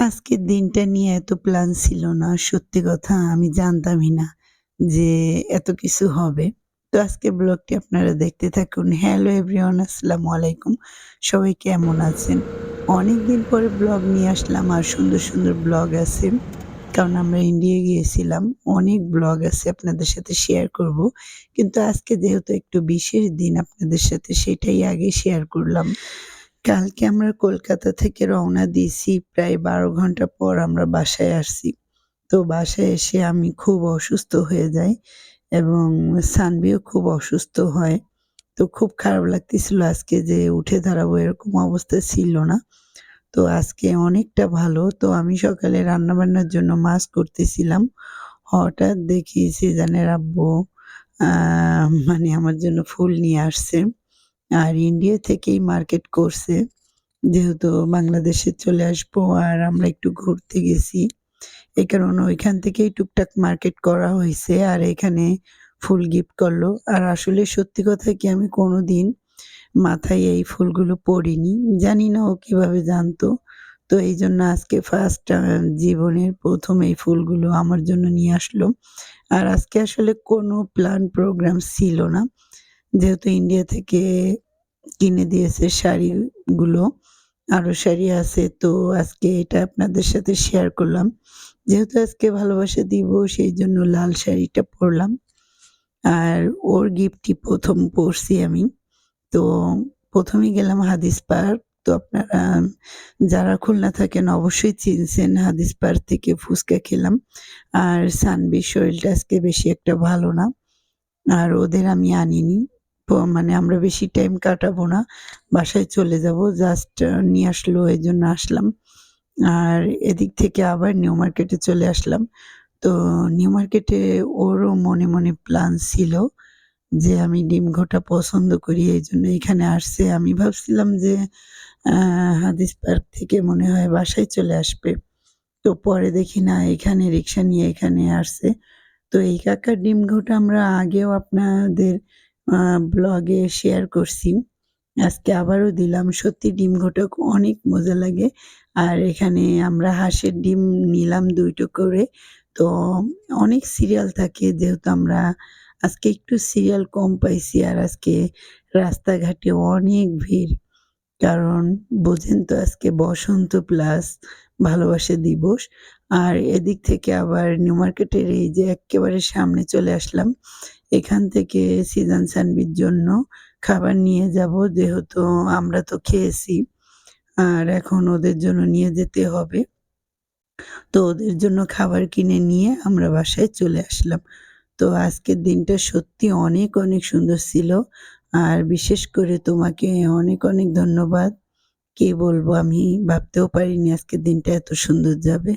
আজকের দিনটা নিয়ে এত প্ল্যান ছিল না। সত্যি কথা আমি জানতামই না যে এত কিছু হবে। তো আজকের ব্লগটি আপনারা দেখতে থাকুন। হ্যালো এভরিওয়ান আসসালামু আলাইকুম। সবাই কেমন আছেন? অনেকদিন পরে ব্লগ নিয়ে আসলাম আর সুন্দর, সুন্দর ব্লগ আছে। কারণ আমরা ইন্ডিয়া গিয়েছিলাম। অনেক ব্লগ আছে আপনাদের সাথে শেয়ার করব। কিন্তু আজকে যেহেতু একটু বিশেষ দিন আপনাদের সাথে সেটাই আগে শেয়ার করলাম। কালকে আমরা কলকাতা থেকে রওনা দিয়েছি। প্রায় ১২ ঘণ্টা পর আমরা বাসায় আসছি। তো বাসায় এসে আমি খুব অসুস্থ হয়ে যাই এবং সানভিও খুব অসুস্থ হয়। তো খুব খারাপ লাগতেছিল আজকে যে উঠে দাঁড়াবো এরকম অবস্থা ছিল না। তো আজকে অনেকটা ভালো। তো আমি সকালে রান্নাবান্নার জন্য মাছ করতেছিলাম। হঠাৎ দেখি সিজানের আব্বু মানে আমার জন্য ফুল নিয়ে আসছে। আর ইন্ডিয়া থেকেই মার্কেট করছে। যেহেতু বাংলাদেশে চলে আসব আর আমরা একটু ঘুরতে গেছি। এই কারণে ওইখান থেকেই টুকটাক মার্কেট করা হয়েছে আর এখানে ফুল গিফট করল। আর আসলে সত্যি কথা কি আমি কোনো দিন মাথায় এই ফুলগুলো পড়িনি। জানি না ও কীভাবে জানতো। তো এই জন্য আজকে ফার্স্ট জীবনের প্রথম এই ফুলগুলো আমার জন্য নিয়ে আসলো। আর আজকে আসলে কোনো প্ল্যান প্রোগ্রাম ছিল না। যেহেতু ইন্ডিয়া থেকে কিনে দিয়েছে শাড়িগুলো। আরও শাড়ি আছে, তো আজকে এটা আপনাদের সাথে শেয়ার করলাম। যেহেতু আজকে ভালোবাসা দিব, সেই জন্য লাল শাড়িটা পরলাম। আর ওর গিফটটি প্রথম পরছি আমি। তো ১ম এই গেলাম হাদিস পার্ক। তো আপনারা, যারা খুলনা থাকেন, অবশ্যই চিনছেন হাদিস পার্ক থেকে ফুচকা খেলাম। আর সানভির শরীরটা আজকে বেশি একটা ভালো না। আর ওদের আমি আনিনি। মানে আমরা বেশি টাইম কাটাবো না। বাসায় চলে যাব জাস্ট নিয়ে আসলো এই জন্য আসলাম। আর এদিক থেকে আবার নিউ মার্কেটে চলে আসলাম। তো নিউ মার্কেটে ওরও মনে, মনে প্ল্যান ছিল যে আমি ডিম ঘোটা পছন্দ করি এই জন্য এখানে আসছে। আমি ভাবছিলাম যে হাদিস পার্ক থেকে মনে হয় বাসায় চলে আসবে। তো পরে দেখি না এখানে রিক্সা নিয়ে এখানে আসছে। তো এই কাকার ডিম ঘোটা আমরা আগেও আপনাদের ব্লগে শেয়ার করছি। আজকে আবারও দিলাম। সত্যি ডিম ঘোটা অনেক মজা লাগে। আর এখানে আমরা হাঁসের ডিম নিলাম দুইটো করে। তো অনেক সিরিয়াল থাকে, যেহেতু আমরা আজকে একটু সিরিয়াল কম পাইছি। আর আজকে রাস্তাঘাটে অনেক ভিড়। কারণ বোঝেন তো আজকে বসন্ত প্লাস ভালোবাসা দিবস। আর এদিক থেকে আবার নিউ মার্কেটের এই যে এক্কেবারে সামনে চলে আসলাম। এখান থেকে সিজান সানভির জন্য খাবার নিয়ে যাব যেহেতু আমরা তো খেয়েছি। আর এখন ওদের জন্য নিয়ে যেতে হবে। তো ওদের জন্য খাবার কিনে নিয়ে আমরা বাসায় চলে আসলাম। তো আজকের দিনটা সত্যি অনেক, অনেক সুন্দর ছিল। আর বিশেষ করে তোমাকে অনেক, অনেক ধন্যবাদ। কি বলব আমি ভাবতেও পারিনি আজকের দিনটা এত সুন্দর যাবে।